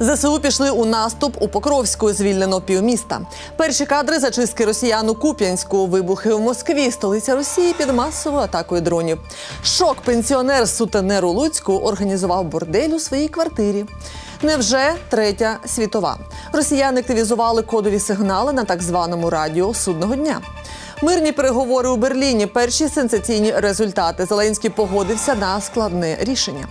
ЗСУ пішли у наступ у Покровську. Звільнено півміста. Перші кадри зачистки росіян у Куп'янську. Вибухи в Москві, столиця Росії під масовою атакою дронів. Шок пенсіонер з сутенер Луцьку організував бордель у своїй квартирі. Невже третя світова? Росіяни активізували кодові сигнали на так званому радіо судного дня. Мирні переговори у Берліні. Перші сенсаційні результати. Зеленський погодився на складне рішення.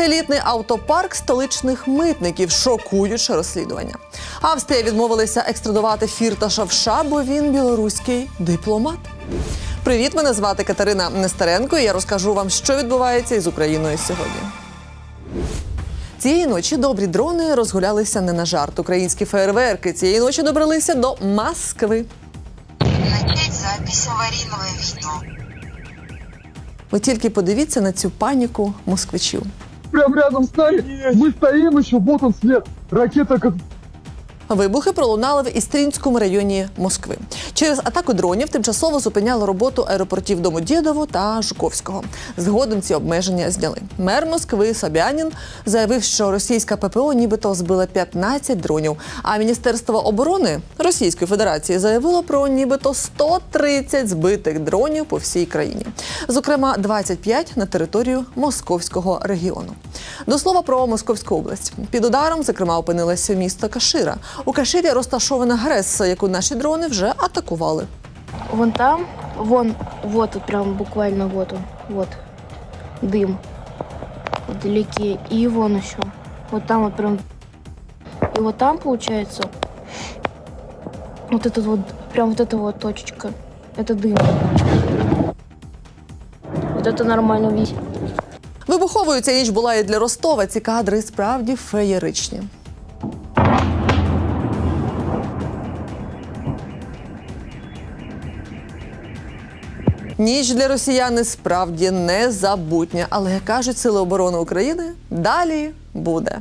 Елітний автопарк столичних митників шокуюче розслідування. Австрія відмовилася екстрадувати Фірташа в США, бо він білоруський дипломат. Привіт, мене звати Катерина Нестеренко. і Я розкажу вам, що відбувається із Україною сьогодні. Цієї ночі добрі дрони розгулялися не на жарт. Українські фейерверки цієї ночі добралися до Москви. Аварийного видео. Ви тільки подивіться на цю паніку москвичів. прям рядом стоїть. Ми стоїмо, стоим вот он след. Ракета как Вибухи пролунали в Істрінському районі Москви. Через атаку дронів тимчасово зупиняли роботу аеропортів Домодєдово та Жуковського. Згодом ці обмеження зняли. Мер Москви Собянін заявив, що російська ППО нібито збила 15 дронів. А Міністерство оборони Російської Федерації заявило про нібито 130 збитих дронів по всій країні. Зокрема, 25 на територію московського регіону. До слова про Московську область. Під ударом, зокрема, опинилося місто Кашира. У Каширі розташована ГРЕС, яку наші дрони вже атакували. Вон там, вон, вот, вот прям буквально вот он, вот, дым вдалеке. И вон еще, вот там вот прям, и вот там получается, вот этот вот, прям вот эта вот точечка, это дым. Вот это нормально видеть. Вибуховою ця ніч була і для Ростова. Ці кадри справді феєричні. Ніч для росіян справді незабутня, але кажуть Сили оборони України, далі буде.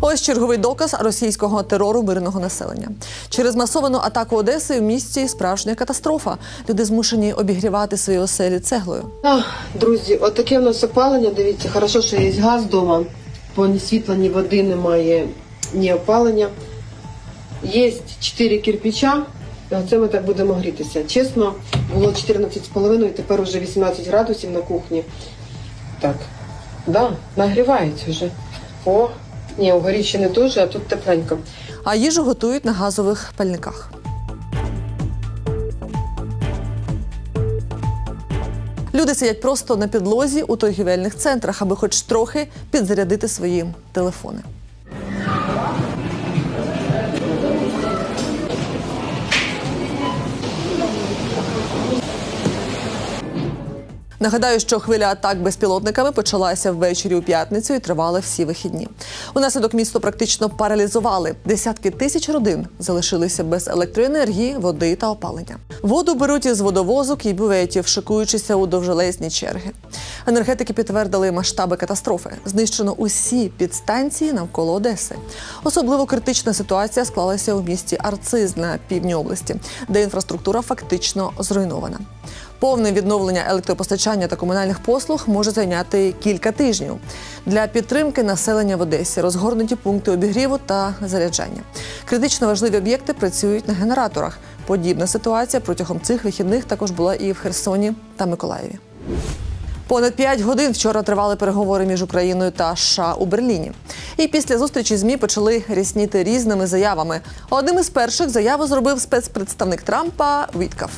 Ось черговий доказ російського терору мирного населення. Через масовану атаку Одеси в місті справжня катастрофа. Люди змушені обігрівати свої оселі цеглою. Ах, друзі, от таке в нас опалення. Дивіться, хорошо, що є газ вдома, бо ні світла, ні води немає, ні опалення. Є 4 кирпича, оце ми так будемо грітися. Чесно, було 14,5, і тепер вже 18 градусів на кухні. Так, да, нагрівається вже. О, ні, угорі ще не дуже, а тут тепленько. а їжу готують на газових пальниках. Люди сидять просто на підлозі у торгівельних центрах, аби хоч трохи підзарядити свої телефони. Нагадаю, що хвиля атак безпілотниками почалася ввечері у п'ятницю і тривала всі вихідні. Унаслідок місто практично паралізували. Десятки тисяч родин залишилися без електроенергії, води та опалення. Воду беруть із водовозок і бюветів, шикуючися у довжелезні черги. Енергетики підтвердили масштаби катастрофи. Знищено усі підстанції навколо Одеси. Особливо критична ситуація склалася у місті Арциз на півдні області, де інфраструктура фактично зруйнована. Повне відновлення електропостачання та комунальних послуг може зайняти кілька тижнів. Для підтримки населення в Одесі розгорнуті пункти обігріву та заряджання. Критично важливі об'єкти працюють на генераторах. Подібна ситуація протягом цих вихідних також була і в Херсоні та Миколаєві. Понад 5 годин вчора тривали переговори між Україною та США у Берліні. І після зустрічі змі почали рісніти різними заявами. Одним із перших заяву зробив спецпредставник Трампа Віткав.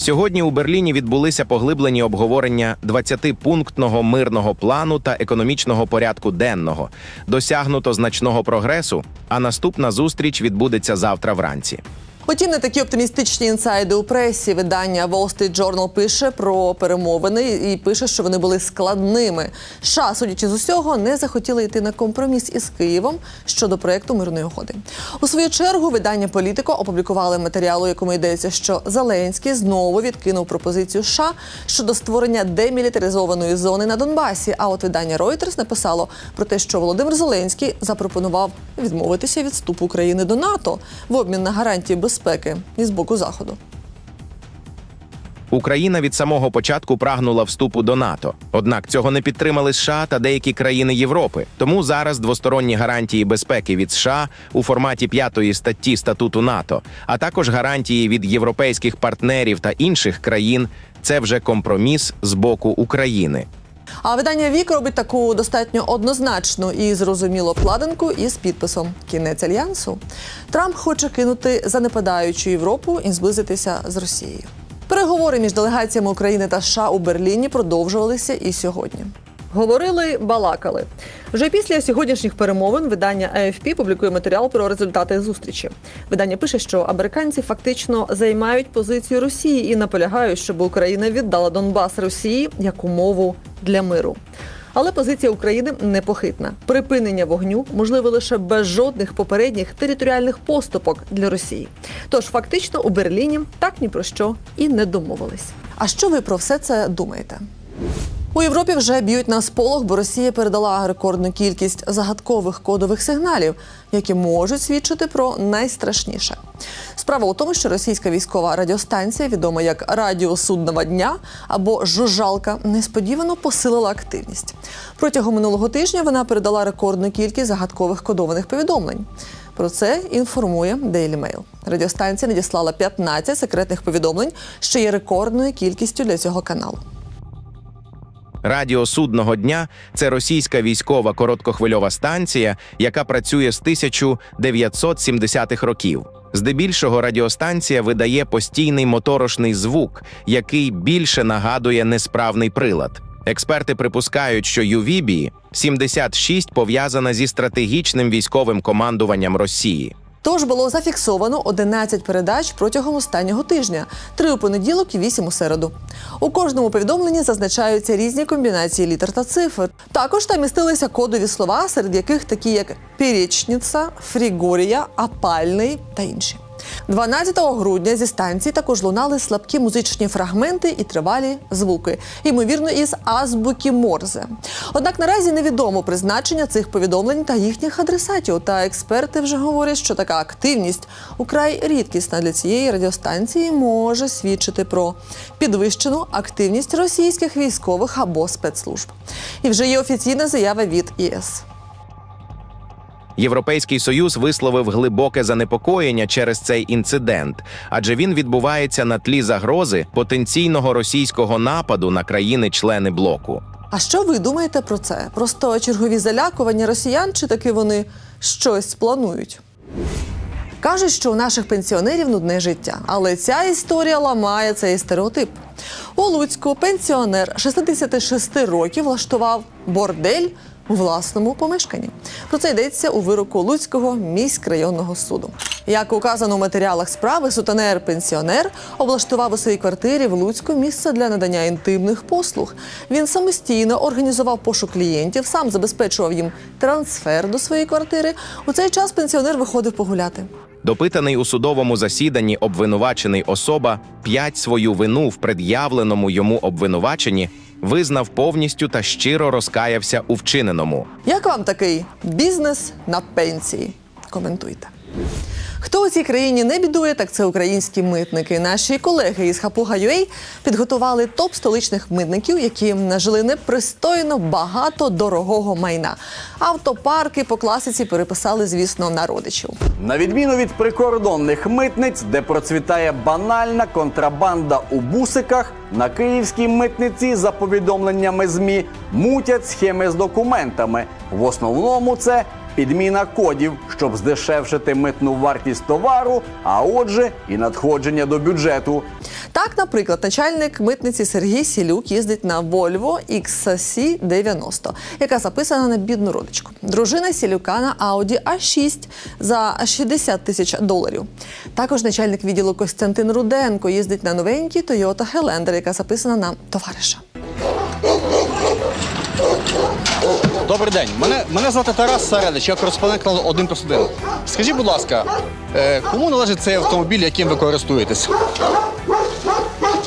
Сьогодні у Берліні відбулися поглиблені обговорення 20-пунктного мирного плану та економічного порядку денного. Досягнуто значного прогресу, а наступна зустріч відбудеться завтра вранці. Утім, не такі оптимістичні інсайди у пресі. Видання Wall Street Journal пише про перемовини і пише, що вони були складними. США, судячи з усього, не захотіли йти на компроміс із Києвом щодо проекту мирної угоди. У свою чергу видання Політико опублікували матеріал, у якому йдеться, що Зеленський знову відкинув пропозицію США щодо створення демілітаризованої зони на Донбасі. А от видання Reuters написало про те, що Володимир Зеленський запропонував відмовитися від вступу України до НАТО в обмін на гарантії безпеки із боку заходу. Україна від самого початку прагнула вступу до НАТО. Однак цього не підтримали США та деякі країни Європи. Тому зараз двосторонні гарантії безпеки від США у форматі п'ятої статті статуту НАТО, а також гарантії від європейських партнерів та інших країн це вже компроміс з боку України. А видання Вік робить таку достатньо однозначну і зрозумілу обкладинку із підписом Кінець альянсу. Трамп хоче кинути занепадаючу Європу і зблизитися з Росією. Переговори між делегаціями України та США у Берліні продовжувалися і сьогодні. Говорили, балакали. Вже після сьогоднішніх перемовин видання AFP публікує матеріал про результати зустрічі. Видання пише, що американці фактично займають позицію Росії і наполягають, щоб Україна віддала Донбас Росії як умову для миру. Але позиція України непохитна. Припинення вогню можливе лише без жодних попередніх територіальних поступок для Росії. Тож фактично у Берліні так ні про що і не домовились. А що ви про все це думаєте? У Європі вже б'ють на сполох, бо Росія передала рекордну кількість загадкових кодових сигналів, які можуть свідчити про найстрашніше. Справа у тому, що російська військова радіостанція, відома як Радіо Судного дня або Жужжалка, несподівано посилила активність. Протягом минулого тижня вона передала рекордну кількість загадкових кодованих повідомлень. Про це інформує Daily Mail. Радіостанція надіслала 15 секретних повідомлень, що є рекордною кількістю для цього каналу. Радіо судного дня це російська військова короткохвильова станція, яка працює з 1970-х років. Здебільшого радіостанція видає постійний моторошний звук, який більше нагадує несправний прилад. Експерти припускають, що UVB 76 пов'язана зі стратегічним військовим командуванням Росії. Тож було зафіксовано 11 передач протягом останнього тижня: три у понеділок і вісім у середу. У кожному повідомленні зазначаються різні комбінації літер та цифр. Також там містилися кодові слова, серед яких такі як «пірічниця», «фрігорія», «апальний» та інші. 12 грудня зі станції також лунали слабкі музичні фрагменти і тривалі звуки, ймовірно, із азбуки Морзе. Однак наразі невідомо призначення цих повідомлень та їхніх адресатів. Та експерти вже говорять, що така активність украй рідкісна для цієї радіостанції може свідчити про підвищену активність російських військових або спецслужб. І вже є офіційна заява від ІС. Європейський союз висловив глибоке занепокоєння через цей інцидент, адже він відбувається на тлі загрози потенційного російського нападу на країни-члени блоку. А що ви думаєте про це? Просто чергові залякування росіян, чи таки вони щось планують? Кажуть, що у наших пенсіонерів нудне життя, але ця історія ламає цей стереотип. У Луцьку пенсіонер 66 років влаштував бордель власному помешканні. Про це йдеться у вироку Луцького міськрайонного суду. Як указано у матеріалах справи, сутенер-пенсіонер облаштував у своїй квартирі в Луцьку місце для надання інтимних послуг. Він самостійно організував пошук клієнтів, сам забезпечував їм трансфер до своєї квартири. У цей час пенсіонер виходив погуляти. Допитаний у судовому засіданні обвинувачений особа п'ять свою вину в пред'явленому йому обвинуваченні визнав повністю та щиро розкаявся у вчиненому. Як вам такий бізнес на пенсії? Коментуйте. Хто у цій країні не бідує, так це українські митники. Наші колеги із Хапуга.ua підготували топ столичних митників, які нажили непристойно багато дорогого майна. Автопарки по класиці переписали, звісно, на родичів. На відміну від прикордонних митниць, де процвітає банальна контрабанда у бусиках, на київській митниці за повідомленнями ЗМІ мутять схеми з документами. В основному це підміна кодів, щоб здешевшити митну вартість товару, а отже, і надходження до бюджету. Так, наприклад, начальник митниці Сергій Сілюк їздить на Volvo XC 90, яка записана на бідну родичку. Дружина Сілюка на Audi A6 за 60 тисяч доларів. Також начальник відділу Костянтин Руденко їздить на новенькій Toyota Highlander, яка записана на товариша. Добрий день. Мене, мене звати Тарас Саредич, я кореспондент каналу 1 плюс 1. Скажіть, будь ласка, е, кому належить цей автомобіль, яким ви користуєтесь?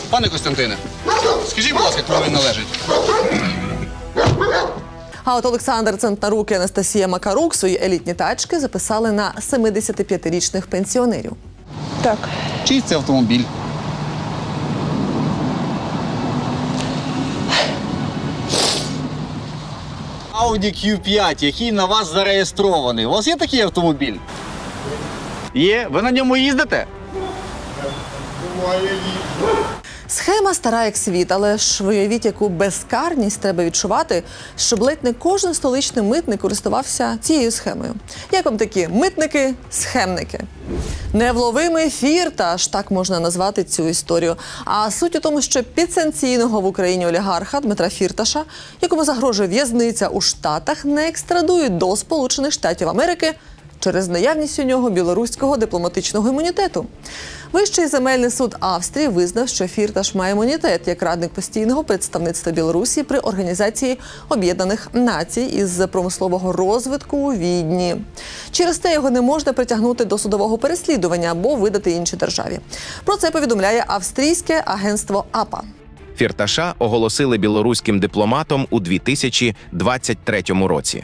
Пане Костянтине, скажіть, будь ласка, кому він належить? А от Олександр Центнарук і Анастасія Макарук свої елітні тачки записали на 75-річних пенсіонерів. Так, Чий це автомобіль? Audi Q5, який на вас зареєстрований. У вас є такий автомобіль? Є? Ви на ньому їздите? Схема стара як світ, але ж виявіть, яку безкарність треба відчувати, щоб ледь не кожен столичний митник користувався цією схемою. Як вам такі митники, схемники? Невловимий фірташ, так можна назвати цю історію. А суть у тому, що підсанкційного в Україні олігарха Дмитра Фірташа, якому загрожує в'язниця у Штатах, не екстрадують до Сполучених Штатів Америки через наявність у нього білоруського дипломатичного імунітету. Вищий земельний суд Австрії визнав, що Фірташ має імунітет як радник постійного представництва Білорусі при організації Об'єднаних Націй із промислового розвитку у Відні. Через те його не можна притягнути до судового переслідування або видати іншій державі. Про це повідомляє австрійське агентство АПА. Фірташа оголосили білоруським дипломатом у 2023 році.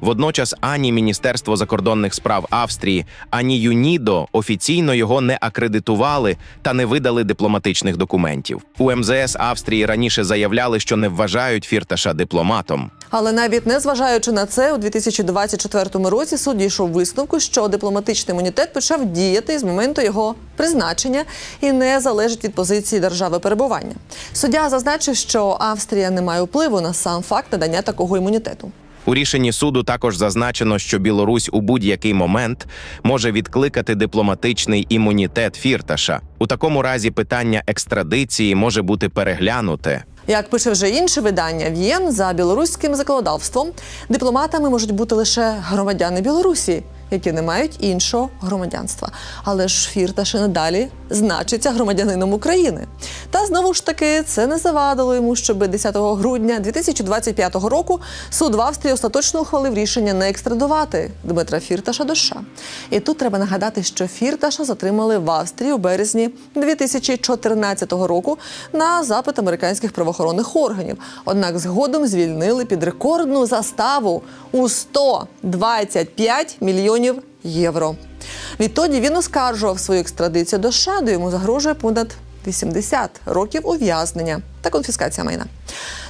Водночас ані Міністерство закордонних справ Австрії, ані ЮНІДО офіційно його не акредитували та не видали дипломатичних документів. У МЗС Австрії раніше заявляли, що не вважають Фірташа дипломатом. Але навіть не зважаючи на це, у 2024 році суд дійшов висновку, що дипломатичний імунітет почав діяти з моменту його призначення і не залежить від позиції держави перебування. Суддя зазначив, що Австрія не має впливу на сам факт надання такого імунітету. У рішенні суду також зазначено, що Білорусь у будь-який момент може відкликати дипломатичний імунітет Фірташа. У такому разі питання екстрадиції може бути переглянуте. Як пише вже інше видання В'єн, за білоруським законодавством дипломатами можуть бути лише громадяни Білорусі, які не мають іншого громадянства. Але ж Фірташ і надалі значиться громадянином України. Та знову ж таки це не завадило йому, щоб 10 грудня 2025 року суд в Австрії остаточно ухвалив рішення не екстрадувати Дмитра Фірташа до США. І тут треба нагадати, що Фірташа затримали в Австрії у березні 2014 року на запит американських правоохоронних органів. Однак згодом звільнили під рекордну заставу у 125 мільйонів євро. Відтоді він оскаржував свою екстрадицію до США, де йому загрожує понад 80 років ув'язнення та конфіскація майна.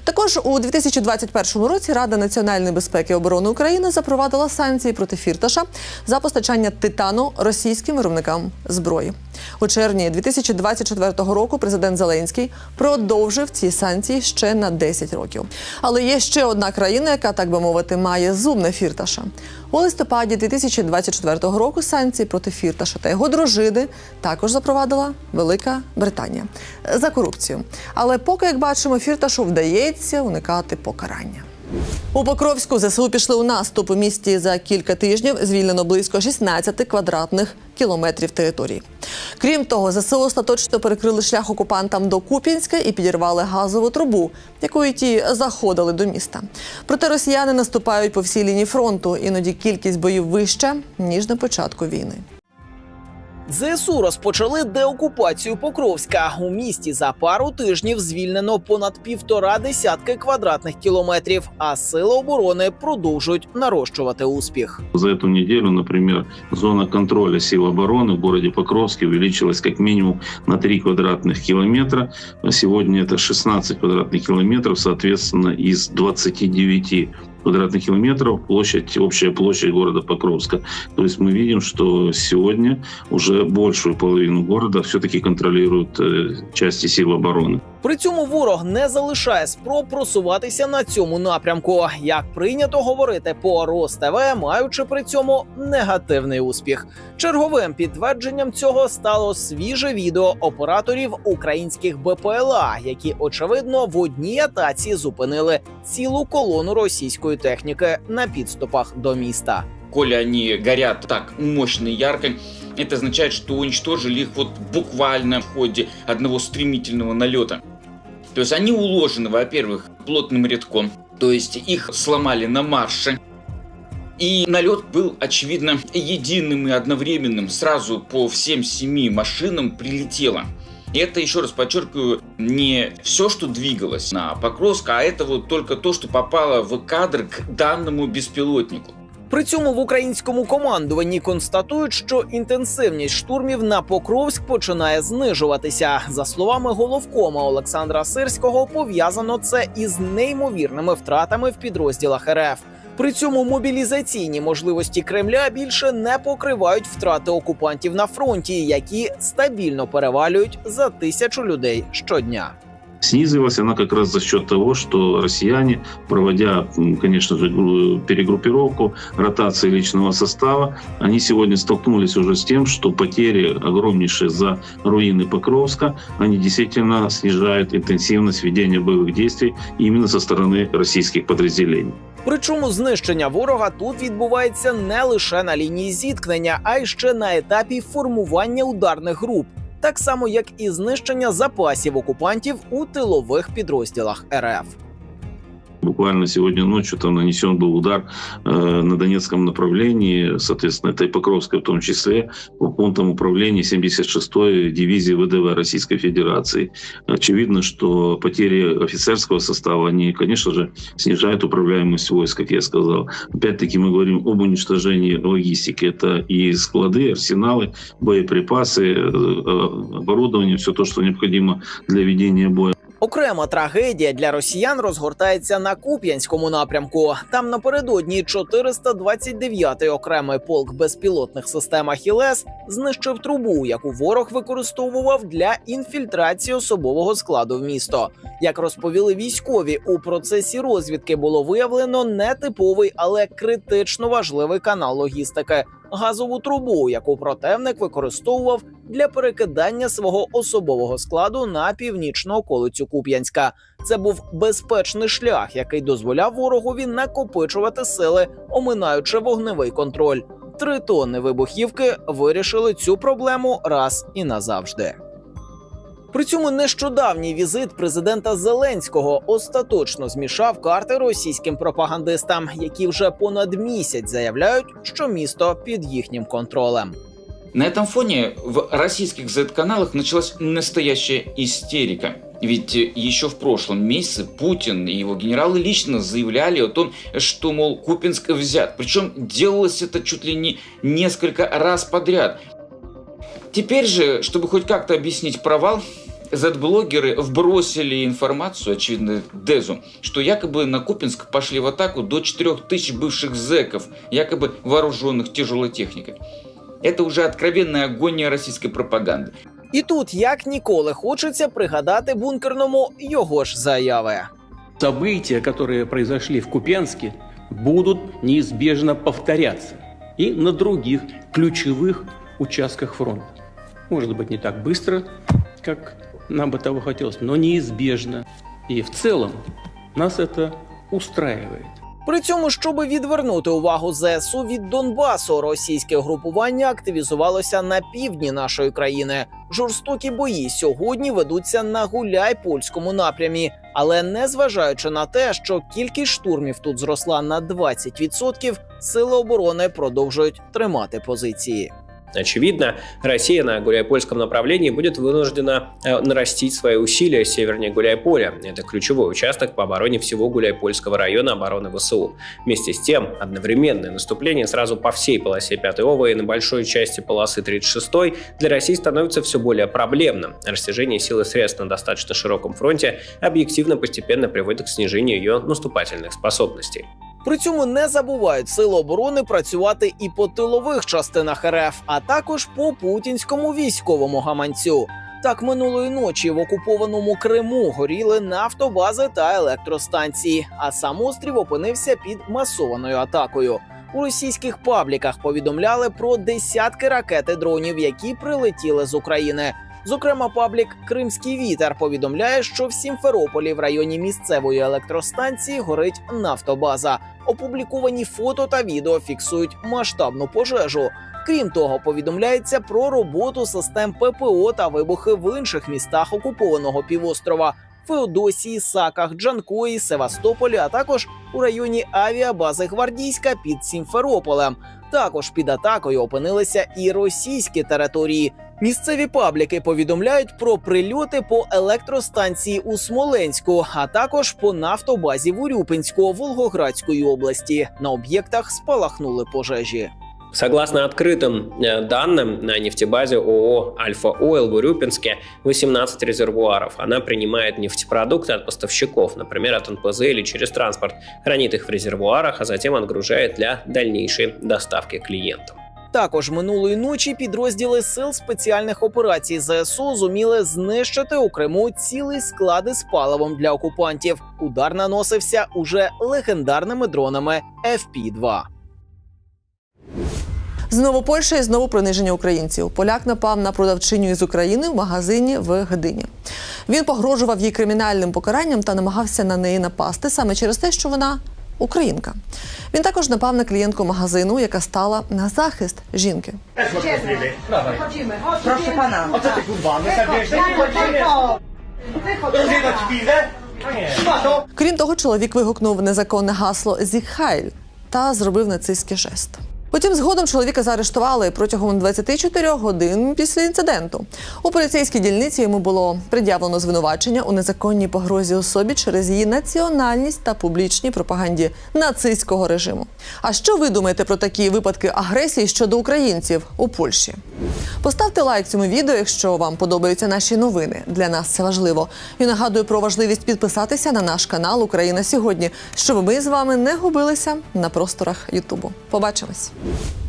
Також у 2021 році Рада національної безпеки і оборони України запровадила санкції проти Фірташа за постачання титану російським виробникам зброї. У червні 2024 року президент Зеленський продовжив ці санкції ще на 10 років. Але є ще одна країна, яка, так би мовити, має зуб на Фірташа. У листопаді 2024 року санкції проти Фірташа та його дружини також запровадила Велика Британія за корупцію. Але поки, як бачимо, Фірташу вдається уникати покарання. У Покровську ЗСУ пішли у наступ у місті за кілька тижнів. Звільнено близько 16 квадратних кілометрів території. Крім того, ЗСУ остаточно перекрили шлях окупантам до Куп'янська і підірвали газову трубу, якою ті заходили до міста. Проте росіяни наступають по всій лінії фронту. Іноді кількість боїв вища ніж на початку війни. ЗСУ розпочали деокупацію Покровська. У місті за пару тижнів звільнено понад півтора десятки квадратних кілометрів, а сили оборони продовжують нарощувати успіх. За эту неделю, например, зона контроля сил обороны в городе Покровске увеличилась как минимум на 3 квадратных километра. А Сегодня это 16 квадратных километров, соответственно, из 29 квадратных километров площадь, общая площадь города Покровска. То есть мы видим, что сегодня уже большую половину города все-таки контролируют э, части сил обороны. При цьому ворог не залишає спроб просуватися на цьому напрямку, як прийнято говорити по РосТВ, маючи при цьому негативний успіх. Черговим підтвердженням цього стало свіже відео операторів українських БПЛА, які очевидно в одній атаці зупинили цілу колону російської техніки на підступах до міста. коли они горят так мощно и ярко, это означает, что уничтожили их вот буквально в ходе одного стремительного налета. То есть они уложены, во-первых, плотным рядком, то есть их сломали на марше. И налет был, очевидно, единым и одновременным. Сразу по всем семи машинам прилетело. Это, еще раз подчеркиваю, не все, что двигалось на Покровск, а это вот только то, что попало в кадр к данному беспилотнику. При цьому в українському командуванні констатують, що інтенсивність штурмів на Покровськ починає знижуватися. За словами головкома Олександра Сирського, пов'язано це із неймовірними втратами в підрозділах РФ. При цьому мобілізаційні можливості Кремля більше не покривають втрати окупантів на фронті, які стабільно перевалюють за тисячу людей щодня Снизилась она как раз за счет того, что россияне, проводя, м, конечно же, гру- перегруппировку, ротации личного состава, они сегодня столкнулись уже с тем, что потери огромнейшие за руины Покровска, они действительно снижают интенсивность ведения боевых действий именно со стороны российских подразделений. Причому знищення ворога тут відбувається не лише на лінії зіткнення, а й ще на етапі формування ударних груп, так само як і знищення запасів окупантів у тилових підрозділах РФ. Буквально сегодня ночью там нанесен был удар э, на Донецком направлении, соответственно, это и Покровское в том числе, по пунктам управления 76-й дивизии ВДВ Российской Федерации. Очевидно, что потери офицерского состава, они, конечно же, снижают управляемость войск, как я сказал. Опять-таки мы говорим об уничтожении логистики. Это и склады, арсеналы, боеприпасы, э, э, оборудование, все то, что необходимо для ведения боя. Окрема трагедія для росіян розгортається на Куп'янському напрямку. Там напередодні 429-й окремий полк безпілотних систем «Ахілес» знищив трубу, яку ворог використовував для інфільтрації особового складу в місто. Як розповіли військові, у процесі розвідки було виявлено нетиповий, але критично важливий канал логістики газову трубу, яку противник використовував для перекидання свого особового складу на північну околицю Куп'янська. Це був безпечний шлях, який дозволяв ворогові накопичувати сили, оминаючи вогневий контроль. Три тонни вибухівки вирішили цю проблему раз і назавжди. При цьому нещодавній візит президента Зеленського остаточно змішав карти російським пропагандистам, які вже понад місяць заявляють, що місто під їхнім контролем. На этом фоне в российских Z-каналах началась настоящая истерика. Ведь э, еще в прошлом месяце Путин и его генералы лично заявляли о том, что, мол, Купинск взят. Причем делалось это чуть ли не несколько раз подряд. Теперь же, чтобы хоть как-то объяснить провал, Z-блогеры вбросили информацию, очевидно, Дезу, что якобы на Купинск пошли в атаку до 4000 бывших зэков, якобы вооруженных тяжелой техникой. Это уже откровенная агония российской пропаганды. І тут як ніколи хочеться пригадати бункерному його ж заяви. События, которые произошли в Купянске, будут неизбежно повторяться и на других ключевых участках фронта. Может быть, не так быстро, как нам бы того хотелось, но неизбежно. И в целом нас это устраивает. При цьому, щоби відвернути увагу ЗСУ від Донбасу, російське групування активізувалося на півдні нашої країни. Жорстокі бої сьогодні ведуться на гуляй-польському напрямі. Але незважаючи на те, що кількість штурмів тут зросла на 20%, сили оборони продовжують тримати позиції. Очевидно, Россия на Гуляйпольском направлении будет вынуждена э, нарастить свои усилия севернее Гуляйполя. Это ключевой участок по обороне всего Гуляйпольского района обороны ВСУ. Вместе с тем, одновременное наступление сразу по всей полосе 5 ОВА и на большой части полосы 36 для России становится все более проблемным. Растяжение сил и средств на достаточно широком фронте объективно постепенно приводит к снижению ее наступательных способностей. При цьому не забувають сили оборони працювати і по тилових частинах РФ, а також по путінському військовому гаманцю. Так минулої ночі в окупованому Криму горіли нафтобази та електростанції, а сам острів опинився під масованою атакою. У російських пабліках повідомляли про десятки ракет дронів, які прилетіли з України. Зокрема, паблік Кримський вітер повідомляє, що в Сімферополі в районі місцевої електростанції горить нафтобаза. Опубліковані фото та відео фіксують масштабну пожежу. Крім того, повідомляється про роботу систем ППО та вибухи в інших містах окупованого півострова Феодосії, Саках, Джанкої, Севастополі, а також у районі авіабази Гвардійська під Сімферополем. Також під атакою опинилися і російські території. Місцеві пабліки повідомляють про прильоти по електростанції у Смоленську, а також по нафтобазі в Урюпинську Волгоградської області. На об'єктах спалахнули пожежі. Согласно открытым э, данным, на нефтебазе ООО «Альфа Ойл» в Урюпинске 18 резервуаров. Она принимает нефтепродукты от поставщиков, например, от НПЗ или через транспорт, хранит их в резервуарах, а затем отгружает для дальнейшей доставки клиентам. Також минулої ночі підрозділи сил спеціальних операцій ЗСУ зуміли знищити у Криму цілий склади з паливом для окупантів. Удар наносився уже легендарними дронами FP-2. Знову Польща і знову приниження українців. Поляк напав на продавчиню із України в магазині в Гдині. Він погрожував їй кримінальним покаранням та намагався на неї напасти саме через те, що вона українка. Він також напав на клієнтку магазину, яка стала на захист жінки. Wiesz, Rozjebać pizdę? Szmato! Крім того, чоловік вигукнув незаконне гасло Зіхайль та зробив нацистський жест. Потім згодом чоловіка заарештували протягом 24 годин після інциденту. У поліцейській дільниці йому було пред'явлено звинувачення у незаконній погрозі особі через її національність та публічній пропаганді нацистського режиму. А що ви думаєте про такі випадки агресії щодо українців у Польщі? Поставте лайк цьому відео, якщо вам подобаються наші новини. Для нас це важливо. І нагадую про важливість підписатися на наш канал Україна сьогодні, щоб ми з вами не губилися на просторах Ютубу. Побачимось. you